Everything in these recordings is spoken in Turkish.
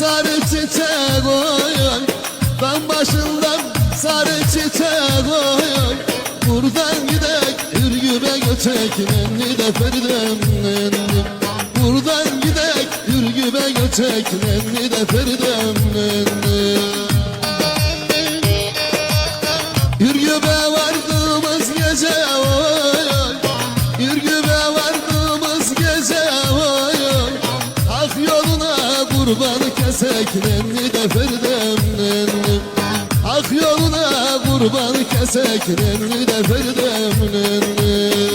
sarı çiçek oy Dam başından sarı çiçek oy Buradan gidek ürgübe göçek nenni de feridem nenni Buradan gidek ürgübe göçek nenni de feridem nenni Ürgübe vardığımız gece oy kurban kesek nenni de ferdem nenni Ak yoluna kurban kesek nenni de ferdem nenni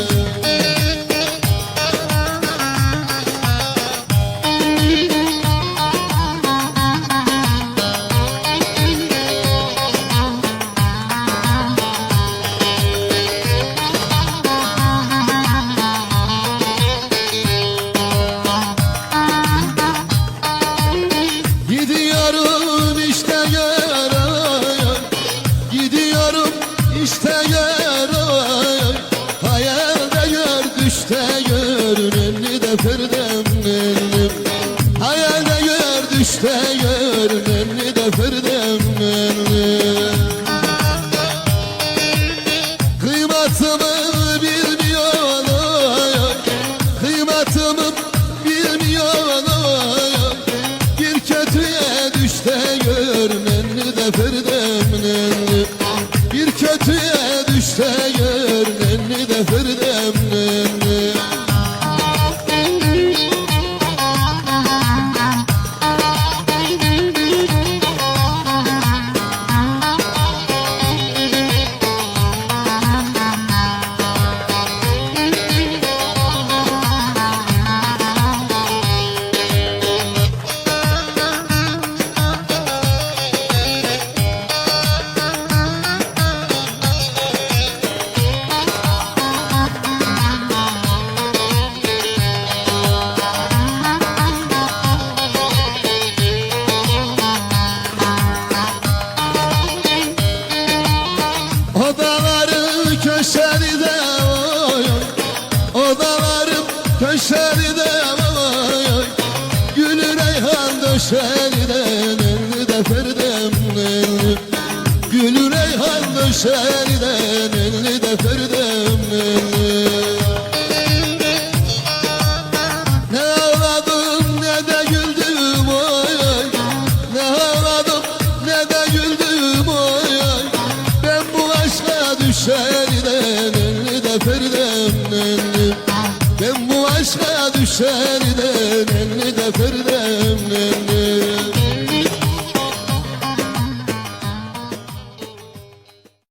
gör Nenni de ferdem nennim Hayalde gör düşte gör Nenni de ferdem nennim Kıymatımı bilmiyor. Kıymatımı bilmiyor. Bir kötüye düşte gör nenni de ferdem nenni Bir kötüye düşte gör nenni de ferdem köşelide oy oy Odaların köşelide oy oy Gülü reyhan döşelide Nenni de ferdem nenni Gülü reyhan döşelide Nenni de ferdem nenni Ne ağladım ne de güldüm oy Ne ağladım ne de güldüm oy Ben bu aşka düşerden deferdem Ben bu aşka düşerden Elini deferdem